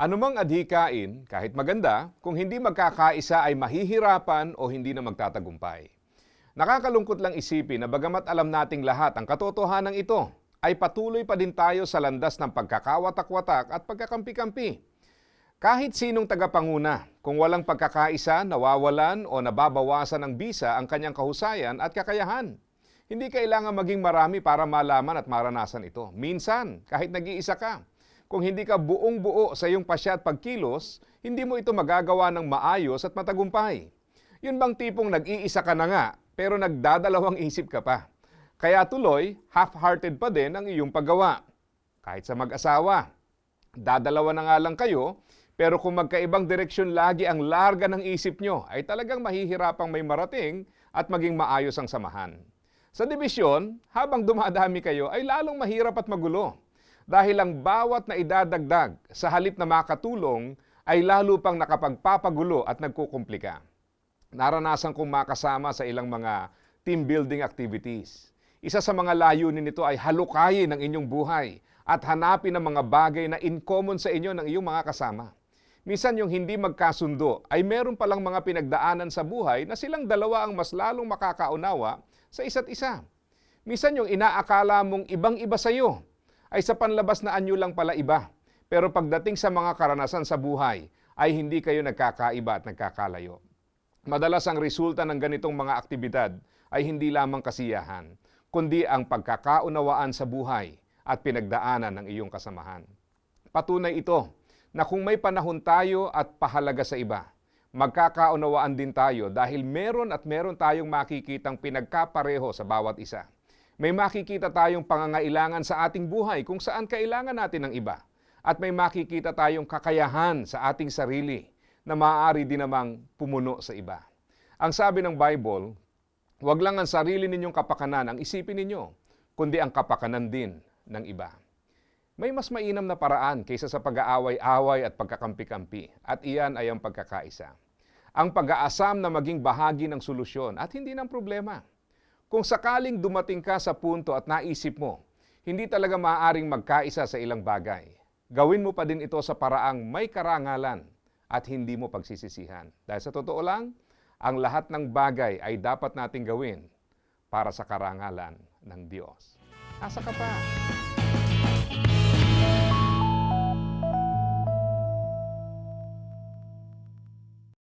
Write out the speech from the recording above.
Anumang adhikain, kahit maganda, kung hindi magkakaisa ay mahihirapan o hindi na magtatagumpay. Nakakalungkot lang isipin na bagamat alam nating lahat ang katotohanan ito, ay patuloy pa din tayo sa landas ng pagkakawatak-watak at pagkakampi-kampi. Kahit sinong tagapanguna, kung walang pagkakaisa, nawawalan o nababawasan ng bisa ang kanyang kahusayan at kakayahan. Hindi kailangan maging marami para malaman at maranasan ito. Minsan, kahit nag-iisa ka, kung hindi ka buong buo sa iyong pasya at pagkilos, hindi mo ito magagawa ng maayos at matagumpay. Yun bang tipong nag-iisa ka na nga, pero nagdadalawang isip ka pa. Kaya tuloy, half-hearted pa din ang iyong paggawa. Kahit sa mag-asawa, dadalawa na nga lang kayo, pero kung magkaibang direksyon lagi ang larga ng isip nyo, ay talagang mahihirapang may marating at maging maayos ang samahan. Sa dibisyon, habang dumadami kayo, ay lalong mahirap at magulo. Dahil ang bawat na idadagdag sa halip na makatulong ay lalo pang nakapagpapagulo at nagkukumplika. Naranasan kong makasama sa ilang mga team building activities. Isa sa mga layunin nito ay halukayin ang inyong buhay at hanapin ang mga bagay na in common sa inyo ng iyong mga kasama. Minsan yung hindi magkasundo ay meron palang mga pinagdaanan sa buhay na silang dalawa ang mas lalong makakaunawa sa isa't isa. Minsan yung inaakala mong ibang-iba sa iyo ay sa panlabas na anyo lang pala iba. Pero pagdating sa mga karanasan sa buhay ay hindi kayo nagkakaiba at nagkakalayo. Madalas ang resulta ng ganitong mga aktibidad ay hindi lamang kasiyahan, kundi ang pagkakaunawaan sa buhay at pinagdaanan ng iyong kasamahan. Patunay ito na kung may panahon tayo at pahalaga sa iba, magkakaunawaan din tayo dahil meron at meron tayong makikitang pinagkapareho sa bawat isa. May makikita tayong pangangailangan sa ating buhay kung saan kailangan natin ng iba. At may makikita tayong kakayahan sa ating sarili na maaari din namang pumuno sa iba. Ang sabi ng Bible, huwag lang ang sarili ninyong kapakanan ang isipin ninyo, kundi ang kapakanan din ng iba. May mas mainam na paraan kaysa sa pag-aaway-away at pagkakampi-kampi, at iyan ay ang pagkakaisa. Ang pag-aasam na maging bahagi ng solusyon at hindi ng problema. Kung sakaling dumating ka sa punto at naisip mo, hindi talaga maaaring magkaisa sa ilang bagay, gawin mo pa din ito sa paraang may karangalan at hindi mo pagsisisihan. Dahil sa totoo lang, ang lahat ng bagay ay dapat nating gawin para sa karangalan ng Diyos. Asa ka pa?